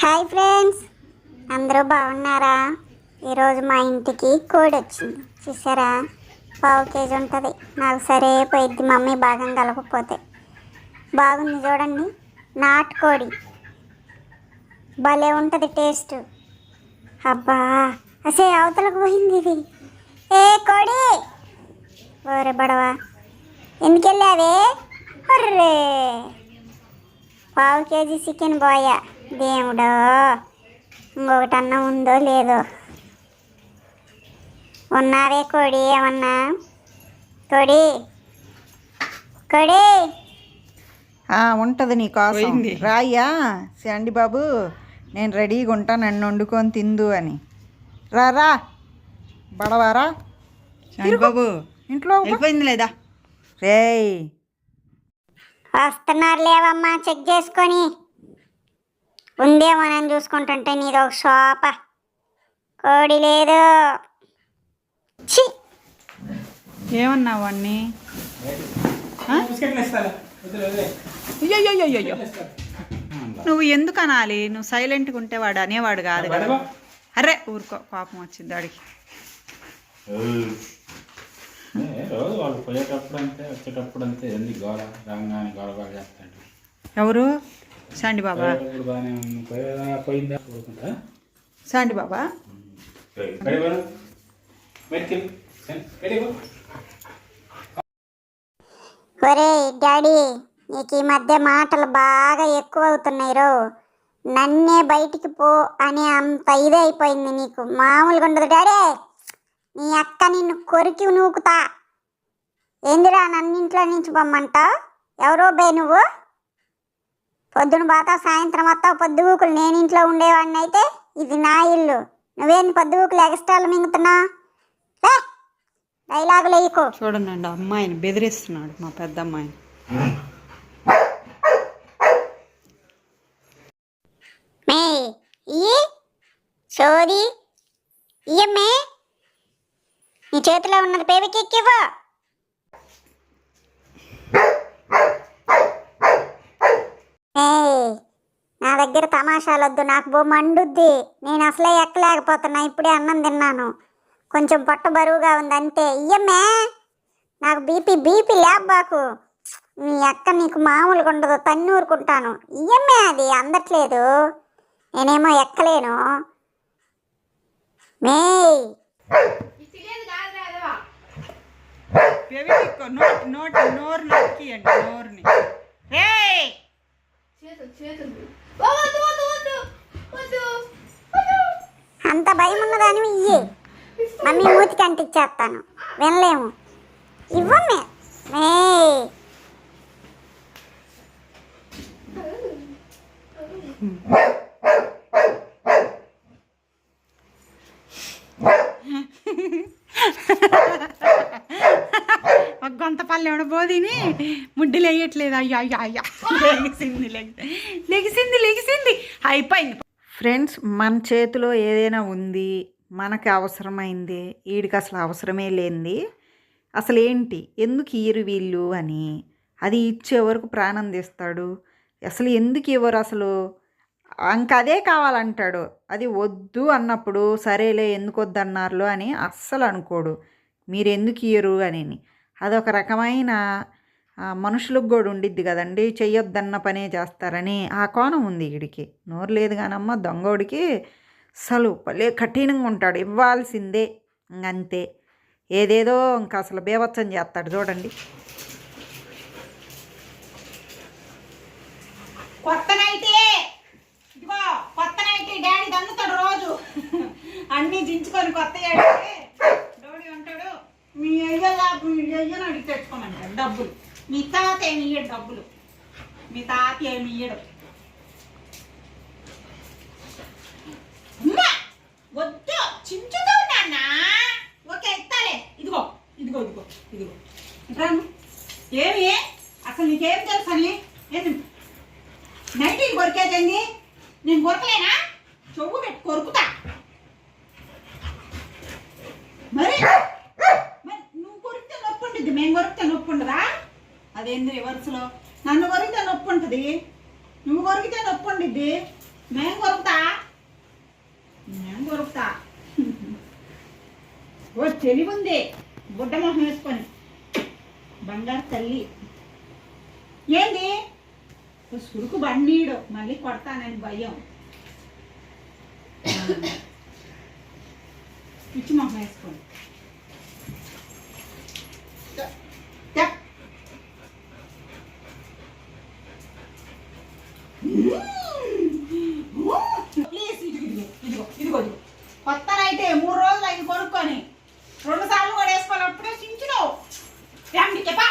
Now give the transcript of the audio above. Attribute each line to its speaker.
Speaker 1: Hi friends. అందరూ బాగున్నారా? ఈరోజు మా ఇంటికి కోడి వచ్చింది. చూసారా? పావు కేజీ ఉంటుంది. నాకు సరే పోయిద్ది మమ్మీ భాగం కలపకపోతే. బాగుంది చూడండి. నాటుకోడి భలే ఉంటుంది టేస్ట్. అబ్బా! అసే అవతలకు పోయింది ఇది. ఏ కోడి? ఓరే బడవా. ఎందుకు వెళ్ళావే? ఒర్రే పావు కేజీ చికెన్ బాయా. దేవుడో ఇంకొకటి అన్నం ఉందో లేదో. ఉన్నావే కోడి ఏమన్నా? కోడి. కోడి.
Speaker 2: ఆ, ఉంటది నీ కోసం.
Speaker 3: పోయింది.
Speaker 2: రాయ్యా శాండి బాబు నేను రెడీగా ఉంటా నన్ను వండుకొని తిందు అని. రా రా. బడవారా?
Speaker 3: బాబు
Speaker 2: ఇంట్లో
Speaker 3: అయిపోయింది లేదా?
Speaker 2: రేయ్.
Speaker 1: వస్తున్నారు లేవమ్మా చెక్ చేసుకొని. ఉందేమో నేను చూసుకుంటుంటే నీది ఒక షాప కోడి లేదు. ఛీ!
Speaker 3: ఏమన్నావు అన్ని? అయ్యో నువ్వు ఎందుకు అనాలి? నువ్వు సైలెంట్గా ఉంటే వాడు అనేవాడు కాదు కదా. అరే ఊరుకో పాపం వచ్చింది వాడికి
Speaker 4: చేస్తాడు.
Speaker 3: ఎవరు? శాండి బాబా? బాబా?
Speaker 1: ఒరే డాడీ నీకు ఈ మధ్య మాటలు బాగా ఎక్కువ అవుతున్నాయి రో. నన్నే బయటికి పో అని అంత ఇదే అయిపోయింది నీకు. మామూలుగా ఉండదు. డాడీ నీ అక్క నిన్ను కొరికి నూకుతా. ఏందిరా నన్ను ఇంట్లో నుంచి పొమ్మంటావు ఎవరో బే నువ్వు? పొద్దున పోతావు సాయంత్రం వస్తావు పొద్దుగూకులు నేను ఇంట్లో ఉండేవాడిని అయితే ఇది నా ఇల్లు. నువ్వేంది పొద్దుగూకులు ఎక్స్ట్రాలు మింగుతున్నావు లే డైలాగులు వేయకు.
Speaker 3: చూడండి అమ్మాయిని బెదిరిస్తున్నాడు మా పెద్ద అమ్మాయిని
Speaker 1: మే ఇయ్యి సోది ఇయ్యమ్మే నీ చేతిలో ఉన్నది పేరుకి ఎక్కివ్వు ఏయ్, నా దగ్గర తమాషాలొద్దు నాకు బో మండుద్ది. నేను అసలే ఎక్కలేకపోతున్నా ఇప్పుడే అన్నం తిన్నాను. కొంచెం పొట్ట బరువుగా ఉంది అంతే ఇయ్యమ్మే! నాకు బీపీ బీపీ లేబ్బాకు మీ అక్క నీకు మామూలుగా ఉండదు తన్ని ఊరుకుంటాను ఇయ్యమ్మే అది అందట్లేదు. నేనేమో ఎక్కలేను.
Speaker 3: నోటి నోటి నోరు నొక్కియండి నోరుని.
Speaker 1: అంత భయం ఉన్నదాని ఇయ్యి. మమ్మీ మూతికి అంటిచ్చేస్తాను వినలేము ఇవ్వమ్మే. మేయ్
Speaker 3: వాళ్ళు ఎవడబోదిని పల్లె వేయట్లేదు అయ్యా అయ్యా అయ్యా. లెగిసింది లెగిసింది. లెగిసింది అయిపోయింది.
Speaker 2: ఫ్రెండ్స్ మన చేతిలో ఏదైనా ఉంది మనకి అవసరమైంది వీడికి అసలు అవసరమే లేనిది అసలు ఏంటి? ఎందుకు ఇయ్యరు వీళ్ళు అని. అది ఇచ్చే వరకు ప్రాణం తీస్తాడు. అసలు ఎందుకు ఇవ్వరు అసలు? ఇంక అదే కావాలంటాడు. అది వద్దు అన్నప్పుడు సరేలే ఎందుకు వద్దన్నారు అని అస్సలు అనుకోడు. మీరు ఎందుకు ఇయ్యరు అని. అదొక రకమైన మనుషులకు కూడా ఉండిద్ది కదండి. చెయ్యొద్దన్న పనే చేస్తారని ఆ కోణం ఉంది వీడికి నోరు లేదు కానమ్మ దొంగోడికి అసలు భలే కఠినంగా ఉంటాడు. ఇవ్వాల్సిందే ఇంకంతే ఏదేదో ఇంకా అసలు బేవచ్చం చేస్తాడు చూడండి.
Speaker 3: కొత్త ఇదిగో కొత్త డాడీ దన్నుతాడు రోజు. అన్నీ దించుకొని కొత్త మీ అడిగి తెచ్చుకోమంటాడు డబ్బులు. మీ తాత ఏమి ఇయ్యడు డబ్బులు. మీ తాత ఏమి ఇయ్యడు. వద్దు. చించుతూ నాన్న ఓకే ఇస్తాలే ఇదిగో ఇదిగో ఇదిగో ఇదిగో. ఇట్రాను. ఏమి? అసలు నీకేం తెలుసు అని? ఏంది? నైటీలు కొరికేదండి నేను కొరకలేనా? చెవు పెట్టి కొరుకుతా. మరి? నొప్పి ఉండదా అదేంది రివర్స్లో నన్ను కొరికితే నొప్పి ఉంటుంది నువ్వు కొరికితే నొప్పి ఉండిద్ది మేము కొరుకుతా? మేం కొరుకుతా. ఓ తెలివి ఉంది బుడ్డ మొహం వేసుకొని. బంగారు తల్లి. ఏంది? సురుకు బండీడు మళ్ళీ కొడతానని భయం. పిచ్చి మొహం వేసుకోండి. కొత్త అయితే మూడు రోజులు అవి కొనుక్కొని. రెండు సార్లు కూడా వేసుకోవాలి అప్పుడే చించులో చెప్పా?